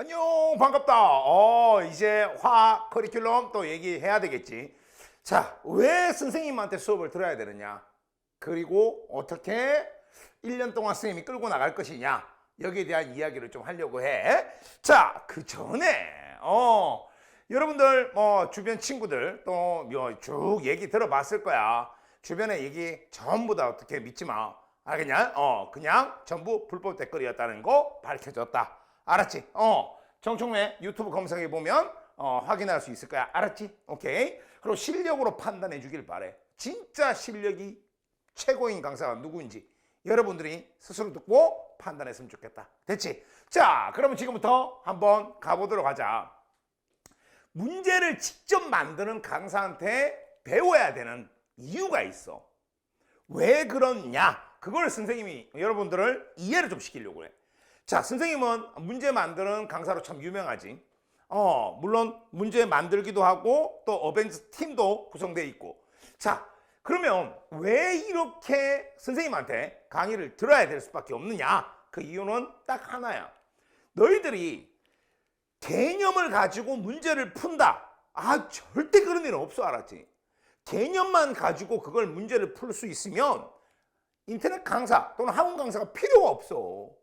안녕 반갑다. 어 이제 화 커리큘럼 또 얘기해야 되겠지. 자 왜 선생님한테 수업을 들어야 되느냐? 그리고 어떻게 1년 동안 선생님이 끌고 나갈 것이냐? 여기에 대한 이야기를 좀 하려고 해. 자 그 전에 어 여러분들 뭐 주변 친구들 또 쭉 얘기 들어봤을 거야. 주변에 얘기 전부 다 어떻게 믿지 마. 알겠냐? 어 그냥 전부 불법 댓글이었다는 거 밝혀졌다. 알았지? 어 정청래 유튜브 검색해 보면 어, 확인할 수 있을 거야. 알았지? 오케이. 그리고 실력으로 판단해 주길 바래. 진짜 실력이 최고인 강사가 누구인지 여러분들이 스스로 듣고 판단했으면 좋겠다. 됐지? 자, 그러면 지금부터 한번 가보도록 하자. 문제를 직접 만드는 강사한테 배워야 되는 이유가 있어. 왜 그러냐? 그걸 선생님이 여러분들을 이해를 좀 시키려고 해. 자, 선생님은 문제 만드는 강사로 참 유명하지. 어, 물론 문제 만들기도 하고 또 어벤져스 팀도 구성되어 있고. 자, 그러면 왜 이렇게 선생님한테 강의를 들어야 될 수밖에 없느냐? 그 이유는 딱 하나야. 너희들이 개념을 가지고 문제를 푼다. 아, 절대 그런 일은 없어, 알았지? 개념만 가지고 그걸 문제를 풀 수 있으면 인터넷 강사 또는 학원 강사가 필요가 없어.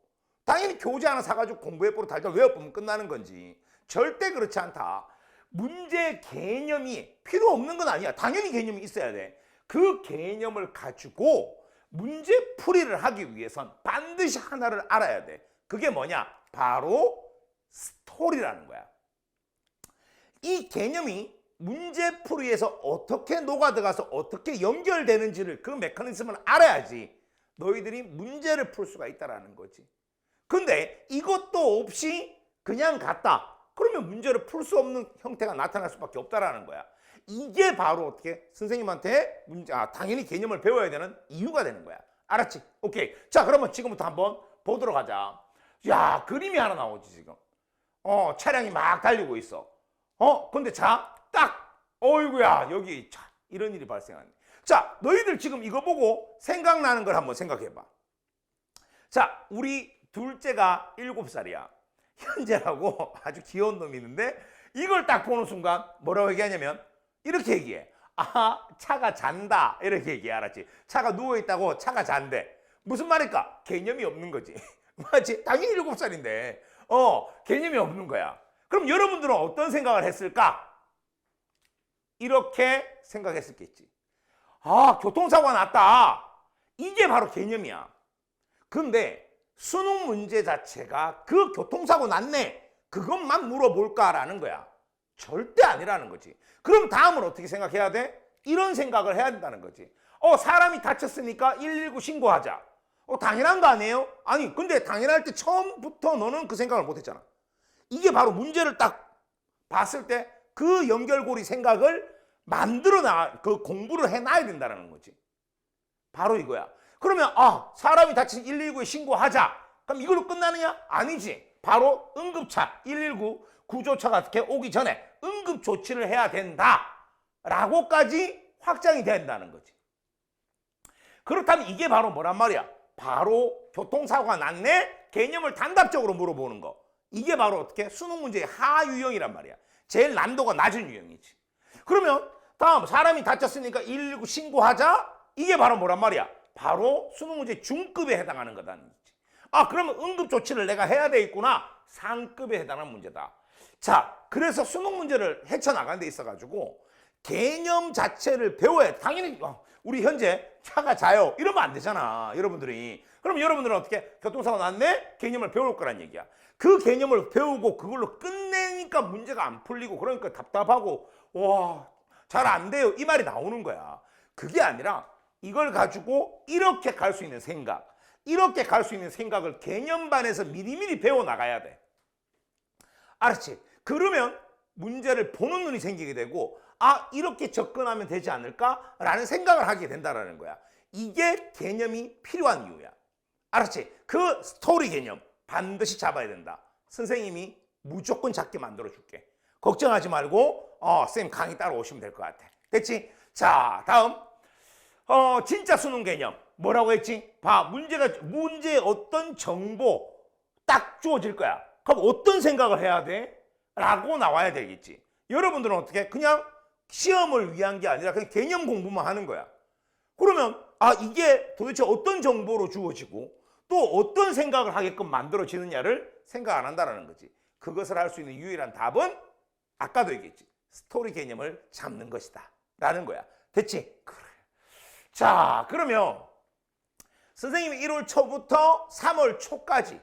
당연히 교재 하나 사가지고 공부해보고 달달 외워보면 끝나는 건지. 절대 그렇지 않다. 문제 개념이 필요 없는 건 아니야. 당연히 개념이 있어야 돼. 그 개념을 가지고 문제 풀이를 하기 위해선 반드시 하나를 알아야 돼. 그게 뭐냐? 바로 스토리라는 거야. 이 개념이 문제 풀이에서 어떻게 녹아들어가서 어떻게 연결되는지를 그 메커니즘을 알아야지 너희들이 문제를 풀 수가 있다라는 거지. 근데 이것도 없이 그냥 갔다. 그러면 문제를 풀 수 없는 형태가 나타날 수밖에 없다라는 거야. 이게 바로 어떻게 선생님한테 문제, 아, 당연히 개념을 배워야 되는 이유가 되는 거야. 알았지? 오케이. 자, 그러면 지금부터 한번 보도록 하자. 야, 그림이 하나 나오지, 지금. 어, 차량이 막 달리고 있어. 어, 근데 자, 딱, 어이구야, 여기, 자, 이런 일이 발생하네. 자, 너희들 지금 이거 보고 생각나는 걸 한번 생각해봐. 자, 우리 둘째가 일곱 살이야. 현재라고 아주 귀여운 놈이 있는데 이걸 딱 보는 순간 뭐라고 얘기하냐면 이렇게 얘기해. 아, 차가 잔다. 이렇게 얘기해. 알았지? 차가 누워있다고 차가 잔대. 무슨 말일까? 개념이 없는 거지. 맞지? 당연히 일곱 살인데. 어, 개념이 없는 거야. 그럼 여러분들은 어떤 생각을 했을까? 이렇게 생각했었겠지. 아, 교통사고가 났다. 이게 바로 개념이야. 근데 수능 문제 자체가 그 교통사고 났네. 그것만 물어볼까라는 거야. 절대 아니라는 거지. 그럼 다음은 어떻게 생각해야 돼? 이런 생각을 해야 된다는 거지. 어, 사람이 다쳤으니까 119 신고하자. 어, 당연한 거 아니에요? 아니, 근데 당연할 때 처음부터 너는 그 생각을 못 했잖아. 이게 바로 문제를 딱 봤을 때 그 연결고리 생각을 만들어 나, 그 공부를 해 놔야 된다는 거지. 바로 이거야. 그러면, 아, 사람이 다친 119에 신고하자. 그럼 이걸로 끝나느냐? 아니지. 바로 응급차 119 구조차가 어떻게 오기 전에 응급 조치를 해야 된다. 라고까지 확장이 된다는 거지. 그렇다면 이게 바로 뭐란 말이야? 바로 교통사고가 났네? 개념을 단답적으로 물어보는 거. 이게 바로 어떻게? 수능 문제의 하유형이란 말이야. 제일 난도가 낮은 유형이지. 그러면 다음 사람이 다쳤으니까 119 신고하자? 이게 바로 뭐란 말이야? 바로 수능 문제 중급에 해당하는 거다는 거지. 아, 그러면 응급 조치를 내가 해야 되겠구나. 상급에 해당하는 문제다. 자, 그래서 수능 문제를 헤쳐나가는 데 있어가지고 개념 자체를 배워야 돼. 당연히 어, 우리 현재 차가 자요. 이러면 안 되잖아. 여러분들이. 그럼 여러분들은 어떻게 교통사고 났네? 개념을 배울 거란 얘기야. 그 개념을 배우고 그걸로 끝내니까 문제가 안 풀리고 그러니까 답답하고 와, 잘 안 돼요. 이 말이 나오는 거야. 그게 아니라 이걸 가지고 이렇게 갈 수 있는 생각, 이렇게 갈 수 있는 생각을 개념반에서 미리미리 배워 나가야 돼. 알았지? 그러면 문제를 보는 눈이 생기게 되고 아 이렇게 접근하면 되지 않을까라는 생각을 하게 된다라는 거야. 이게 개념이 필요한 이유야. 알았지? 그 스토리 개념 반드시 잡아야 된다. 선생님이 무조건 잡게 만들어 줄게. 걱정하지 말고 어, 쌤 강의 따로 오시면 될 것 같아. 됐지? 자, 다음 어, 진짜 수능 개념 뭐라고 했지? 봐, 문제가 문제에 어떤 정보 딱 주어질 거야. 그럼 어떤 생각을 해야 돼? 라고 나와야 되겠지. 여러분들은 어떻게? 그냥 시험을 위한 게 아니라 그냥 개념 공부만 하는 거야. 그러면 아 이게 도대체 어떤 정보로 주어지고 또 어떤 생각을 하게끔 만들어지느냐를 생각 안 한다는 거지. 그것을 할 수 있는 유일한 답은 아까도 얘기했지. 스토리 개념을 잡는 것이다. 라는 거야. 됐지? 자, 그러면 선생님이 1월 초부터 3월 초까지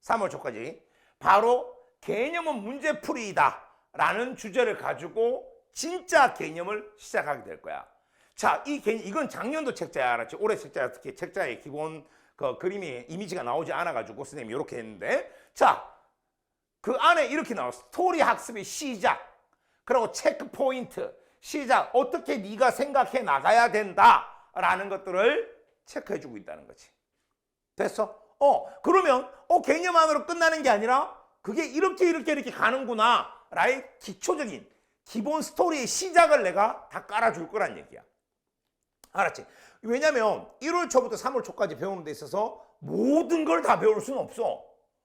3월 초까지 바로 개념은 문제풀이이다 라는 주제를 가지고 진짜 개념을 시작하게 될 거야. 자, 이 개념, 이건 작년도 책자야, 알았지? 올해 책자야, 특히 책자의 기본 그 그림이 이미지가 나오지 않아 가지고 선생님이 이렇게 했는데, 자, 그 안에 이렇게 나와. 스토리 학습의 시작, 그리고 체크 포인트, 시작, 어떻게 네가 생각해 나가야 된다 라는 것들을 체크해 주고 있다는 거지. 됐어? 어, 그러면 어 개념 안으로 끝나는 게 아니라 그게 이렇게 이렇게 이렇게 가는구나. 라의 기초적인 기본 스토리의 시작을 내가 다 깔아줄 거란 얘기야. 알았지? 왜냐면 1월 초부터 3월 초까지 배우는 데 있어서 모든 걸 다 배울 수는 없어.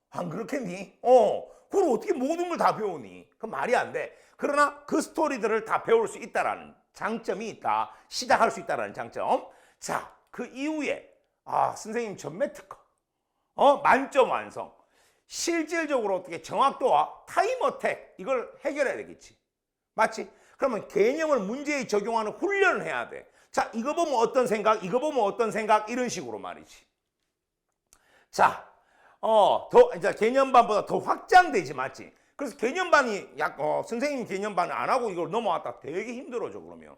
안 그렇겠니? 어. 그걸 어떻게 모든 걸 다 배우니? 그 말이 안 돼. 그러나 그 스토리들을 다 배울 수 있다라는 장점이 있다. 시작할 수 있다라는 장점. 자, 그 이후에 아, 선생님 전매 특허. 어, 만점 완성. 실질적으로 어떻게 정확도와 타임 어택 이걸 해결해야 되겠지. 맞지? 그러면 개념을 문제에 적용하는 훈련을 해야 돼. 자, 이거 보면 어떤 생각, 이거 보면 어떤 생각 이런 식으로 말이지. 자, 어, 더 이제 개념반보다 더 확장되지 맞지? 그래서 개념반이 약 어, 선생님 개념반을 안 하고 이걸 넘어왔다 되게 힘들어져 그러면.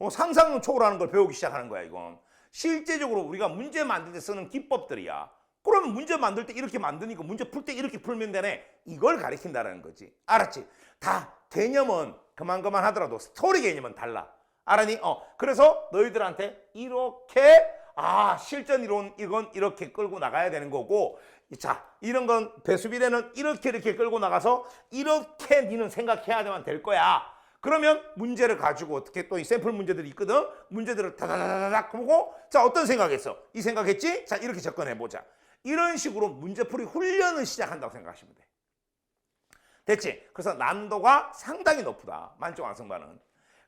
어, 상상을 초월하는 걸 배우기 시작하는 거야 이건. 실제적으로 우리가 문제 만들 때 쓰는 기법들이야. 그러면 문제 만들 때 이렇게 만드니까 문제 풀 때 이렇게 풀면 되네. 이걸 가리킨다는 거지. 알았지? 다 개념은 그만 그만 하더라도 스토리 개념은 달라. 알았니? 어. 그래서 너희들한테 이렇게 아 실전 이론 이건 이렇게 끌고 나가야 되는 거고 자 이런 건 배수비례는 이렇게 이렇게 끌고 나가서 이렇게 니는 생각해야만 될 거야. 그러면 문제를 가지고 어떻게 또 이 샘플 문제들이 있거든. 문제들을 다다다닥 보고 자 어떤 생각했어? 이 생각했지? 자 이렇게 접근해 보자. 이런 식으로 문제풀이 훈련을 시작한다고 생각하시면 돼. 됐지? 그래서 난도가 상당히 높다. 만점 완성반은.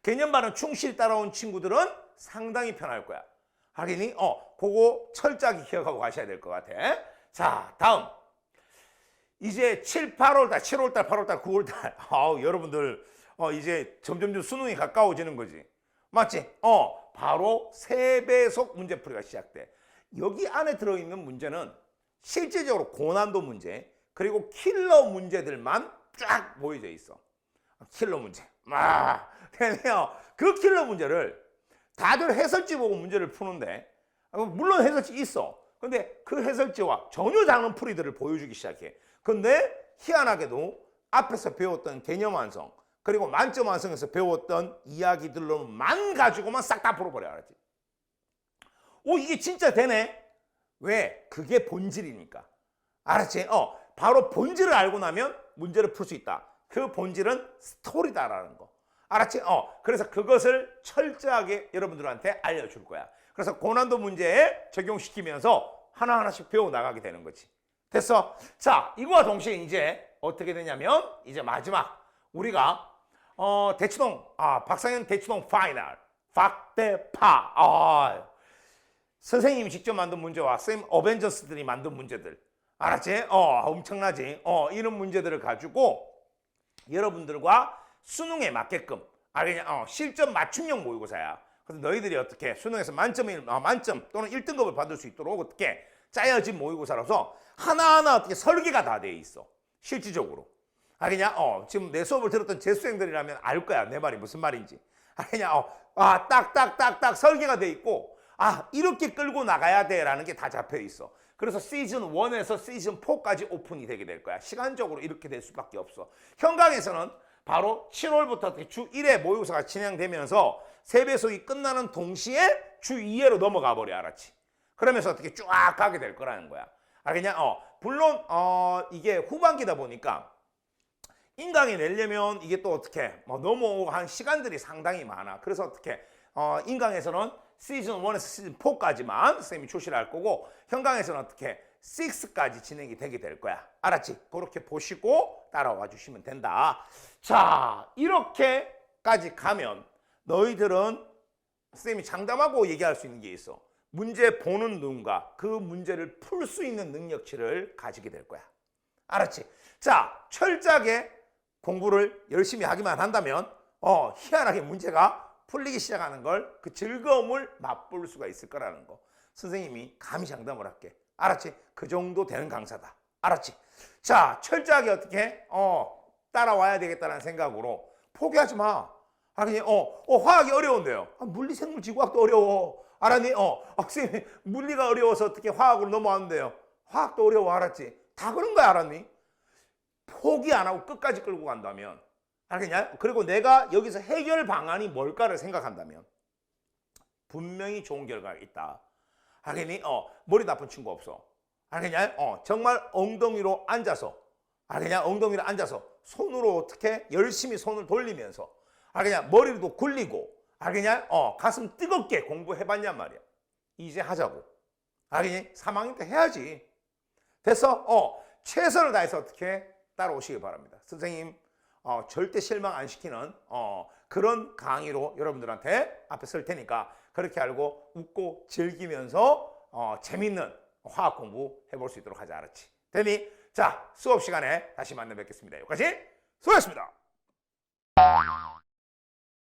개념반은 충실히 따라온 친구들은 상당히 편할 거야. 하긴이 어 그거 철저하게 기억하고 가셔야 될 것 같아. 자 다음 이제 7, 8월달, 7월달, 8월달, 9월달 아우 여러분들 어 이제 점점점 수능이 가까워지는 거지. 맞지? 어 바로 세배속 문제풀이가 시작돼. 여기 안에 들어있는 문제는 실질적으로 고난도 문제 그리고 킬러 문제들만 쫙 보여져 있어. 킬러 문제. 아, 되네요. 그 킬러 문제를 다들 해설지 보고 문제를 푸는데 어, 물론 해설지 있어. 근데 그 해설지와 전혀 다른 풀이들을 보여주기 시작해. 근데 희한하게도 앞에서 배웠던 개념 완성 그리고 만점 완성에서 배웠던 이야기들로만 가지고만 싹 다 풀어버려 알았지? 오 이게 진짜 되네? 왜? 그게 본질이니까. 알았지? 어, 바로 본질을 알고 나면 문제를 풀 수 있다. 그 본질은 스토리다라는 거. 알았지? 어, 그래서 그것을 철저하게 여러분들한테 알려줄 거야. 그래서 고난도 문제에 적용시키면서 하나하나씩 배워나가게 되는 거지. 됐어? 자, 이거와 동시에 이제 어떻게 되냐면, 이제 마지막. 우리가, 어, 대치동, 아, 박상현 대치동 파이널. 박대파. 아, 선생님이 직접 만든 문제와 쌤 어벤져스들이 만든 문제들. 알았지? 어, 엄청나지? 어, 이런 문제들을 가지고 여러분들과 수능에 맞게끔 아 그냥 어, 실전 맞춤형 모의고사야. 그래서 너희들이 어떻게 수능에서 만점이 어, 만점 또는 1등급을 받을 수 있도록 어떻게 짜여진 모의고사라서 하나하나 어떻게 설계가 다 돼 있어. 실질적으로. 아 그냥 어 지금 내 수업을 들었던 재수생들이라면 알 거야 내 말이 무슨 말인지. 아 그냥 어아 딱 딱 딱 딱 설계가 돼 있고 아 이렇게 끌고 나가야 돼 라는 게 다 잡혀 있어. 그래서 시즌 1에서 시즌 4까지 오픈이 되게 될 거야. 시간적으로 이렇게 될 수밖에 없어. 현강에서는 바로 7월부터 주 1회 모의고사가 진행되면서 세배속이 끝나는 동시에 주 2회로 넘어가 버려 알았지. 그러면서 어떻게 쫙 가게 될 거라는 거야. 아 그냥 어 물론 어 이게 후반기다 보니까 인강에 내려면 이게 또 어떻게 뭐 넘어간 시간들이 상당히 많아. 그래서 어떻게 어 인강에서는 시즌 1에서 시즌 4까지만 선생님이 출시를 할 거고 현강에서는 어떻게 6까지 진행이 되게 될 거야. 알았지? 그렇게 보시고 따라와 주시면 된다. 자, 이렇게까지 가면 너희들은 선생님이 장담하고 얘기할 수 있는 게 있어. 문제 보는 눈과 그 문제를 풀 수 있는 능력치를 가지게 될 거야. 알았지? 자, 철저하게 공부를 열심히 하기만 한다면 어, 희한하게 문제가 풀리기 시작하는 걸 그 즐거움을 맛볼 수가 있을 거라는 거. 선생님이 감히 장담을 할게. 알았지? 그 정도 되는 강사다. 알았지? 자, 철저하게 어떻게 어, 따라와야 되겠다는 생각으로 포기하지 마. 아, 그냥, 어, 어, 화학이 어려운데요. 아, 물리, 생물, 지구학도 어려워. 알았니? 어, 아, 선생님, 물리가 어려워서 어떻게 화학으로 넘어왔는데요. 화학도 어려워, 알았지? 다 그런 거야, 알았니? 포기 안 하고 끝까지 끌고 간다면, 알겠냐? 그리고 내가 여기서 해결 방안이 뭘까를 생각한다면, 분명히 좋은 결과가 있다. 알겠니? 어, 머리 나쁜 친구 없어. 알겠냐? 어, 정말 엉덩이로 앉아서, 알겠냐? 엉덩이로 앉아서 손으로 어떻게 열심히 손을 돌리면서, 알겠냐? 머리도 굴리고, 알겠냐? 어, 가슴 뜨겁게 공부해봤냔 말이야. 이제 하자고. 알겠니? 3학년 때 해야지. 됐어? 어, 최선을 다해서 어떻게 따라오시기 바랍니다. 선생님, 어, 절대 실망 안 시키는 어, 그런 강의로 여러분들한테 앞에 쓸 테니까 그렇게 알고 웃고 즐기면서 어, 재밌는 화학 공부 해볼 수 있도록 하자 알았지? 되니? 자, 수업 시간에 다시 만나 뵙겠습니다. 여기까지 수고하셨습니다.